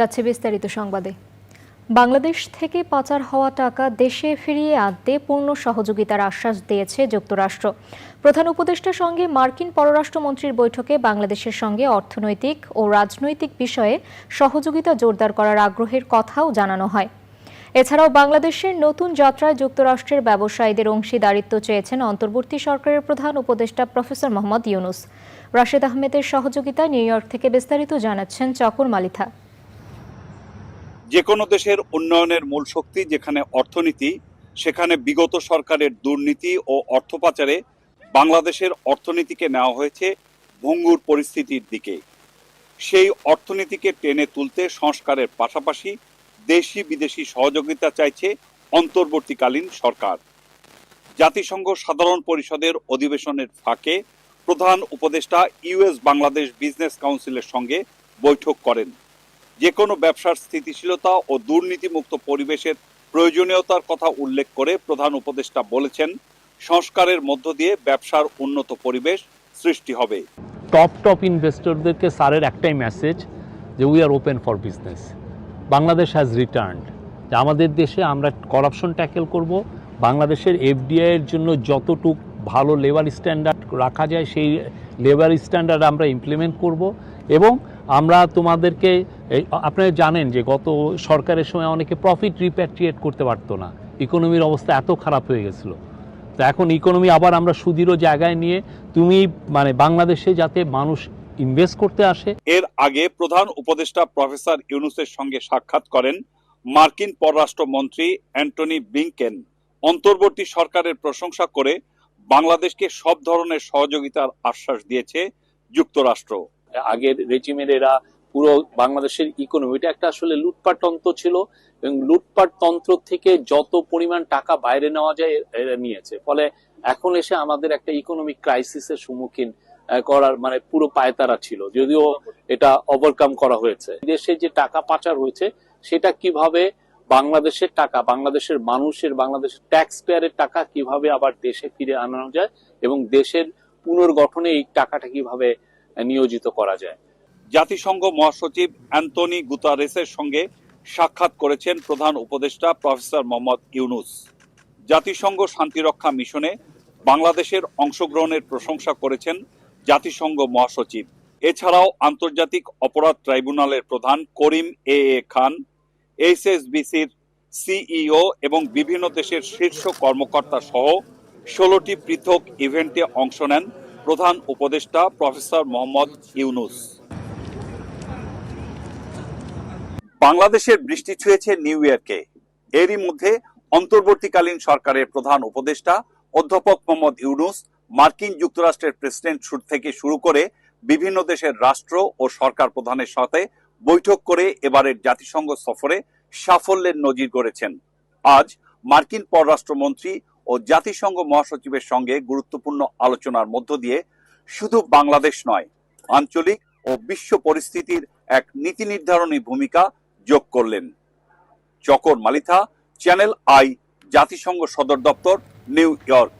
যাচ্ছে বিস্তারিত সংবাদে। বাংলাদেশ থেকে পাচার হওয়া টাকা দেশে ফিরিয়ে আনতে পূর্ণ সহযোগিতার আশ্বাস দিয়েছে যুক্তরাষ্ট্র। প্রধান উপদেষ্টার সঙ্গে মার্কিন পররাষ্ট্রমন্ত্রীর বৈঠকে বাংলাদেশের সঙ্গে অর্থনৈতিক ও রাজনৈতিক বিষয়ে সহযোগিতা জোরদার করার আগ্রহের কথাও জানানো হয়। এছাড়াও বাংলাদেশের নতুন যাত্রায় যুক্তরাষ্ট্রের ব্যবসায়ীদের অংশীদারিত্ব চেয়েছেন অন্তর্বর্তী সরকারের প্রধান উপদেষ্টা প্রফেসর মোহাম্মদ ইউনুস। রাশেদ আহমেদের সহযোগিতায় নিউ ইয়র্ক থেকে বিস্তারিত জানাচ্ছেন চকর মালিথা। যে কোনো দেশের উন্নয়নের মূল শক্তি যেখানে অর্থনীতি, সেখানে বিগত সরকারের দুর্নীতি ও অর্থ পাচারে বাংলাদেশের অর্থনীতিকে নেওয়া হয়েছে ভঙ্গুর পরিস্থিতির দিকে। সেই অর্থনীতিকে টেনে তুলতে সংস্কারের পাশাপাশি দেশি বিদেশি সহযোগিতা চাইছে অন্তর্বর্তীকালীন সরকার। জাতিসংঘ সাধারণ পরিষদের অধিবেশনের ফাঁকে প্রধান উপদেষ্টা ইউএস বাংলাদেশ বিজনেস কাউন্সিলের সঙ্গে বৈঠক করেন। যে কোনো ব্যবসার স্থিতিশীলতা ও দুর্নীতিমুক্ত পরিবেশের প্রয়োজনীয়তার কথা উল্লেখ করে প্রধান উপদেষ্টা বলেছেন, সংস্কারের মধ্য দিয়ে ব্যবসার উন্নত পরিবেশ সৃষ্টি হবে। টপ টপ ইনভেস্টরদেরকে স্যারের একটাই মেসেজ যে we are open for business Bangladesh has returned যে আমাদের দেশে আমরা করাপশন ট্যাকেল করব, বাংলাদেশের এফডিআই এর জন্য যতটুক ভালো লেবার স্ট্যান্ডার্ড রাখা যায়, সেই লেবার স্ট্যান্ডার্ড আমরা ইমপ্লিমেন্ট করব এবং আমরা তোমাদেরকে আপনারা জানেন যে গত সরকারের সময় অনেকে প্রফিট রিপ্যাট্রিয়েট করতে পারতো না। ইকোনমির অবস্থা এত খারাপ হয়ে গেছিল। তো এখন ইকোনমি আবার আমরা সুদৃঢ় জায়গায় নিয়ে তুমি মানে বাংলাদেশে যাতে মানুষ ইনভেস্ট করতে আসে। এর আগে প্রধান উপদেষ্টা প্রফেসর ইউনুসের সঙ্গে সাক্ষাৎ করেন মার্কিন পররাষ্ট্রমন্ত্রী অ্যান্টনি ব্লিংকেন। অন্তর্বর্তী সরকারের প্রশংসা করে বাংলাদেশকে সব ধরনের সহযোগিতার আশ্বাস দিয়েছে যুক্তরাষ্ট্র। আগের রেজিমের এরা পুরো বাংলাদেশের ইকোনমিটা একটা আসলে লুটপাট তন্ত্র ছিল এবং লুটপাট তন্ত্র থেকে যত পরিমাণ টাকা বাইরে নেওয়া যায়, এরা নিয়েছে। ফলে এখন এসে আমাদের একটা ইকোনমিক ক্রাইসিসের সম্মুখীন করার মানে পুরো পায়তারা ছিল। যদিও এটা ওভারকাম করা হয়েছে। দেশে যে টাকা পাচার হয়েছে, সেটা কীভাবে বাংলাদেশের টাকা, বাংলাদেশের মানুষের, বাংলাদেশের ট্যাক্স পেয়ারের টাকা কীভাবে আবার দেশে ফিরে আনানো যায় এবং দেশের পুনর্গঠনে এই টাকাটা কীভাবে নিয়োজিত করা যায়? জাতিসংঘ মহাসচিব অ্যান্টনি গুতারেসের সঙ্গে সাক্ষাৎ করেছেন প্রধান উপদেষ্টা প্রফেসর মোহাম্মদ ইউনুস। জাতিসংঘ শান্তিরক্ষা মিশনে বাংলাদেশের অংশগ্রহণের প্রশংসা করেছেন জাতিসংঘ মহাসচিব। এছাড়াও আন্তর্জাতিক অপরাধ ট্রাইব্যুনালের প্রধান করিম এ এ খান, এইচএসবিসির সিইও এবং বিভিন্ন দেশের শীর্ষ কর্মকর্তা সহ ষোলোটি পৃথক ইভেন্টে অংশ নেন প্রধান উপদেষ্টা প্রফেসর মোহাম্মদ ইউনুস। বাংলাদেশের বৃষ্টি ছুঁয়েছে নিউ ইয়র্কে। এরই মধ্যে অন্তর্বর্তীকালীন সরকারের প্রধান উপদেষ্টা অধ্যাপক মোহাম্মদ ইউনুস, মার্কিন যুক্তরাষ্ট্রের প্রেসিডেন্ট থেকে শুরু করে বিভিন্ন দেশের রাষ্ট্র ও সরকার প্রধানের সাথে বৈঠক করে এবারের জাতিসংঘ সফরে সাফল্যের নজির গড়েছেন। আজ মার্কিন পররাষ্ট্রমন্ত্রী ও জাতিসংঘ মহাসচিবের সঙ্গে গুরুত্বপূর্ণ আলোচনার মধ্য দিয়ে শুধু বাংলাদেশ নয়, আঞ্চলিক ও বিশ্ব পরিস্থিতির এক নীতি নির্ধারণী ভূমিকা যোগ করলেন। চকর মালিথা চ্যানেল আই জাতিসংঘ সদর দপ্তর নিউ ইয়র্ক।